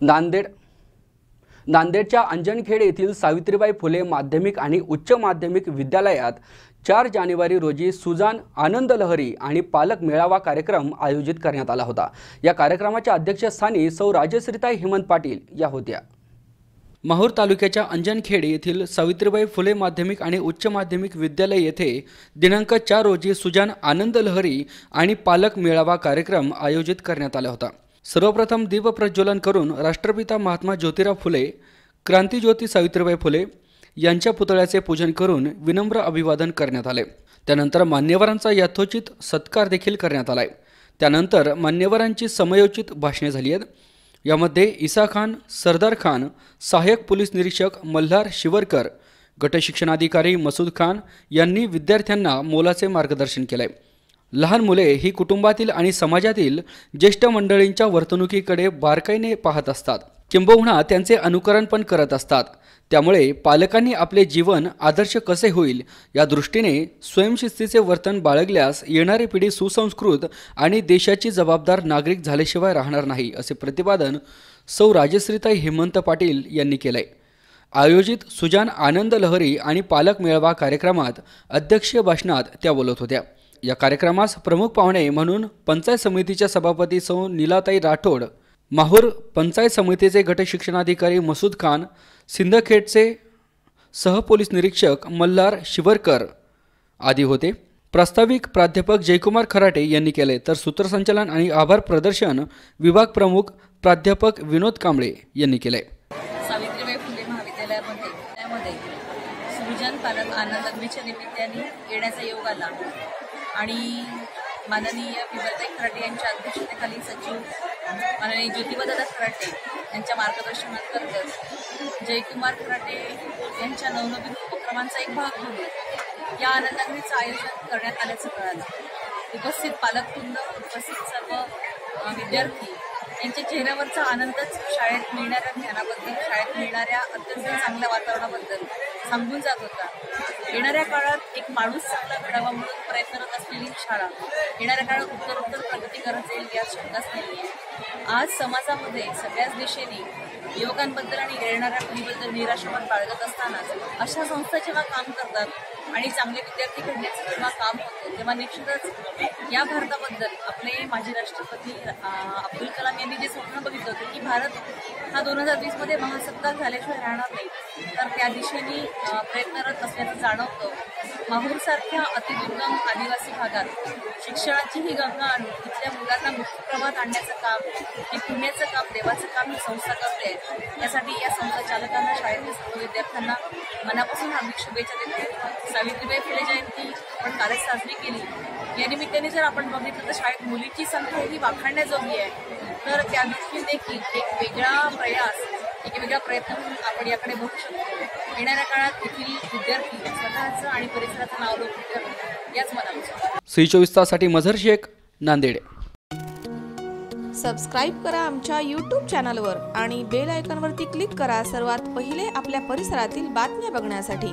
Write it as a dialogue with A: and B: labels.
A: नांदेड. नांदेडच्या अंजनखेड येथील सावित्रीबाई फुले माध्यमिक आणि उच्च माध्यमिक विद्यालयात चार जानेवारी रोजी सुजान आनंद लहरी आणि पालक मेळावा कार्यक्रम आयोजित करण्यात आला होता. या कार्यक्रमाच्या अध्यक्षस्थानी सौ राजश्रीताई हेमंत पाटील या होत्या. माहूर तालुक्याच्या अंजनखेड येथील सावित्रीबाई फुले माध्यमिक आणि उच्च माध्यमिक विद्यालय येथे दिनांक चार रोजी सुजान आनंद लहरी आणि पालक मेळावा कार्यक्रम आयोजित करण्यात आला होता. सर्वप्रथम दीपप्रज्वलन करून राष्ट्रपिता महात्मा ज्योतिराव फुले क्रांतीज्योती सावित्रीबाई फुले यांच्या पुतळ्याचे पूजन करून विनम्र अभिवादन करण्यात आले. त्यानंतर मान्यवरांचा यथोचित सत्कार देखील करण्यात आलाय. त्यानंतर मान्यवरांची समयोचित भाषणे झाली आहेत. यामध्ये इसा खान सरदार खान सहाय्यक पोलीस निरीक्षक मल्हार शिवरकर गटशिक्षणाधिकारी मसूद खान यांनी विद्यार्थ्यांना मोलाचे मार्गदर्शन केले लहान मुले ही कुटुंबातील आणि समाजातील ज्येष्ठ मंडळींच्या वर्तणुकीकडे बारकाईने पाहत असतात. किंबहुना त्यांचे अनुकरण पण करत असतात. त्यामुळे पालकांनी आपले जीवन आदर्श कसे होईल या दृष्टीने स्वयंशिस्तीचे वर्तन बाळगल्यास येणारी पिढी सुसंस्कृत आणि देशाची जबाबदार नागरिक झाल्याशिवाय राहणार नाही असे प्रतिपादन सौ राजश्रीताई हेमंत पाटील यांनी केलंय. आयोजित सुजान आनंद लहरी आणि पालक मेळावा कार्यक्रमात अध्यक्षीय भाषणात त्या बोलत होत्या. या कार्यक्रमास प्रमुख पाहुणे म्हणून पंचायत समितीच्या सभापती सौ नीलाताई राठोड माहूर पंचायत समितीचे गटशिक्षणाधिकारी मसूद खान सिंदखेडचे सहपोलीस निरीक्षक मल्हार शिवरकर आदी होते. प्रास्ताविक प्राध्यापक जयकुमार खराटे यांनी केले तर सूत्रसंचालन आणि आभार प्रदर्शन विभाग प्रमुख प्राध्यापक विनोद कांबळे यांनी केले.
B: सावित्रीबाई फुले महाविद्यालयामध्ये त्यामध्ये सृजन पालक आनंद निमित्ताने येण्याचा योग आला. आणि माननीय विभाताई खराटे यांच्या अध्यक्षतेखाली सचिव माननीय ज्योतिबादादा खराटे यांच्या मार्गदर्शनांतर्गत जयकुमार खराटे यांच्या नवनवीन उपक्रमांचा एक भाग म्हणून या आनंदाग्नीचं आयोजन करण्यात आल्याचं कळालं. उपस्थित पालकवृंद उपस्थित सर्व विद्यार्थी यांच्या चेहऱ्यावरचा आनंदच शाळेत मिळणाऱ्या ज्ञानाबद्दल शाळेत मिळणाऱ्या अत्यंत चांगल्या वातावरणाबद्दल सांगून जात होता. येणाऱ्या काळात एक माणूस चांगला घडावा म्हणून प्रयत्नरत असलेली शाळा. येणाऱ्या काळात उत्तरोत्तर प्रगती करत जाईल यात शंकाच नाहीये. आज समाजामध्ये सगळ्याच दिशेने युवकांबद्दल आणि येणाऱ्या पिढीबद्दल निराशावाद बाळगत असतानाच अशा संस्था जेव्हा काम करतात आणि चांगले विद्यार्थी घडण्याचं जेव्हा काम होतं तेव्हा निश्चितच या भारताबद्दल आपले माजी राष्ट्रपती अब्दुल कलाम यांनी जे स्वप्न बघितलं होतं की भारत हा दोन हजार वीसमध्ये महासत्ता झाल्याशिवाय राहणार नाही तर त्या दिशेने प्रयत्नरत असल्याचं जाणवतं. माहूरसारख्या अतिदुर्गम आदिवासी भागात. शिक्षणाची ही गंगा आणून तिथल्या मुलांना मुख्यप्रवाहात आणण्याचं काम हे पुण्याचं काम देवाचं काम ही संस्था करते. यासाठी या संस्था चालकांना शाळेतील सर्व विद्यार्थ्यांना मनापासून हार्दिक शुभेच्छा देते. सावित्रीबाई फुले जयंती आपण कालच साजरी केली. या निमित्ताने जर आपण बघितलं तर शाळेत मुलीची संख्या ही वाखाणण्याजोगी आहे. तर त्या दृष्टीने देखील एक वेगळा प्रयास एक वेगळा प्रयत्न म्हणून आपण याकडे बघू शकतो. येणाऱ्या काळात येथील विद्यार्थी स्वतःचं आणि परिसराचं नाव लवकर करतील याच मनापासून.
A: सी चोवीस ताससाठी मझर शेख नांदेड.
C: सबस्क्राईब करा आमच्या यूट्यूब चॅनलवर आणि बेल आयकॉनवरती क्लिक करा सर्वात पहिले आपल्या परिसरातील बातम्या बघण्यासाठी.